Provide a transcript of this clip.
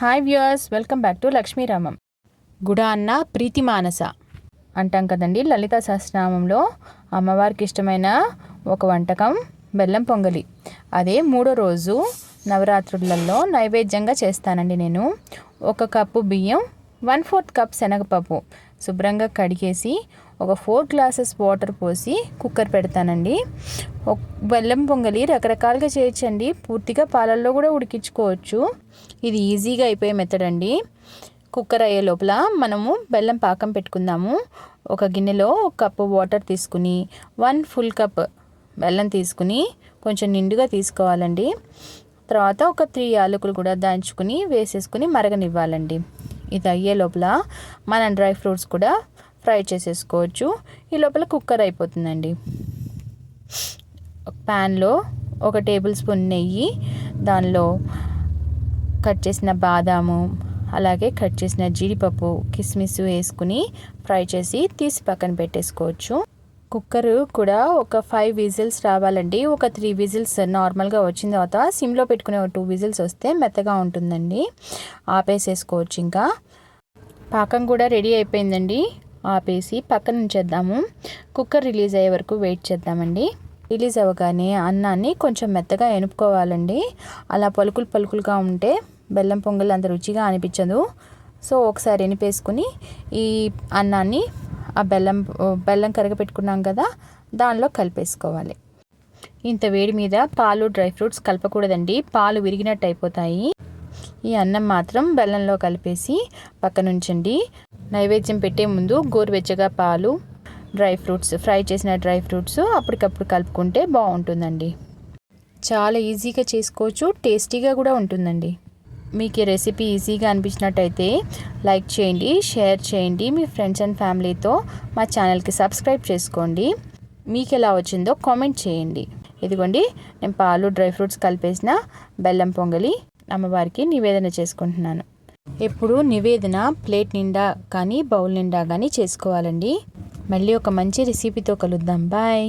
Hi viewers welcome back to Lakshmiramam గుడ అన్న ప్రీతి మానస. అంటాం కదండి లలిత సహస్రనామంలో అమ్మవారికి ఇష్టమైన ఒక వంటకం బెల్లం పొంగలి. అదే మూడో రోజు నవరాత్రులలో నైవేద్యంగా చేస్తానండి నేను. ఒక కప్పు బియ్యం వన్ ఫోర్త్ కప్ శనగపప్పు శుభ్రంగా కడిగేసి ఒక ఫోర్ గ్లాసెస్ వాటర్ పోసి కుక్కర్ పెడతానండి. బెల్లం పొంగలి రకరకాలుగా చేయొచ్చండి. పూర్తిగా పాలల్లో కూడా ఉడికించుకోవచ్చు. ఇది ఈజీగా అయిపోయే మెథడ్ అండి. కుక్కర్ అయ్యే లోపల మనము బెల్లం పాకం పెట్టుకుందాము. ఒక గిన్నెలో ఒక కప్పు వాటర్ తీసుకుని వన్ ఫుల్ కప్ బెల్లం తీసుకుని కొంచెం నిండుగా తీసుకోవాలండి. తర్వాత ఒక త్రీ యాలకులు కూడా దంచుకుని వేసేసుకుని మరగనివ్వాలండి. ఇది అయ్యే లోపల మనం డ్రై ఫ్రూట్స్ కూడా ఫ్రై చేసేసుకోవచ్చు. ఈ లోపల కుక్కర్ అయిపోతుందండి. ప్యాన్లో ఒక టేబుల్ స్పూన్ నెయ్యి దానిలో కట్ చేసిన బాదాము అలాగే కట్ చేసిన జీడిపప్పు కిస్మిస్ వేసుకుని ఫ్రై చేసి తీసి పక్కన పెట్టేసుకోవచ్చు. కుక్కర్ కూడా ఒక ఫైవ్ విజిల్స్ రావాలండి. ఒక త్రీ విజిల్స్ నార్మల్గా వచ్చిన తర్వాత సిమ్లో పెట్టుకునే ఒక టూ విజిల్స్ వస్తే మెత్తగా ఉంటుందండి. ఆపేసేసుకోవచ్చు ఇంకా. పాకం కూడా రెడీ అయిపోయిందండి. ఆపేసి పక్కన ఉంచేద్దాము. కుక్కర్ రిలీజ్ అయ్యే వరకు వెయిట్ చేద్దామండి. రిలీజ్ అవ్వగానే అన్నాన్ని కొంచెం మెత్తగా ఎనుపుకోవాలండి. అలా పలుకులు పలుకులుగా ఉంటే బెల్లం పొంగల్ అంత రుచిగా అనిపించదు. సో ఒకసారి ఎనిపేసుకుని ఈ అన్నాన్ని ఆ బెల్లం బెల్లం కరగపెట్టుకున్నాం కదా దానిలో కలిపేసుకోవాలి. ఇంత వేడి మీద పాలు డ్రై ఫ్రూట్స్ కలపకూడదండి. పాలు విరిగినట్టు అయిపోతాయి. ఈ అన్నం మాత్రం బెల్లంలో కలిపేసి పక్కనుంచండి నైవేద్యం పెట్టే ముందు గోరువెచ్చగా పాలు డ్రై ఫ్రూట్స్ ఫ్రై చేసిన డ్రై ఫ్రూట్స్ అప్పటికప్పుడు కలుపుకుంటే బాగుంటుందండి. చాలా ఈజీగా చేసుకోవచ్చు టేస్టీగా కూడా ఉంటుందండి. మీకు ఈ రెసిపీ ఈజీగా అనిపించినట్టయితే లైక్ చేయండి షేర్ చేయండి మీ ఫ్రెండ్స్ అండ్ ఫ్యామిలీతో మా ఛానల్కి సబ్స్క్రైబ్ చేసుకోండి. మీకు ఎలా వచ్చిందో కామెంట్ చేయండి. ఇదిగోండి నేను పాలు డ్రై ఫ్రూట్స్ కలిపేసిన బెల్లం పొంగలి అమ్మవారికి నివేదన చేసుకుంటున్నాను. ఎప్పుడు నివేదన ప్లేట్ నిండా కానీ బౌల్ నిండా కానీ చేసుకోవాలండి. మళ్ళీ ఒక మంచి రెసిపీతో కలుద్దాం. బాయ్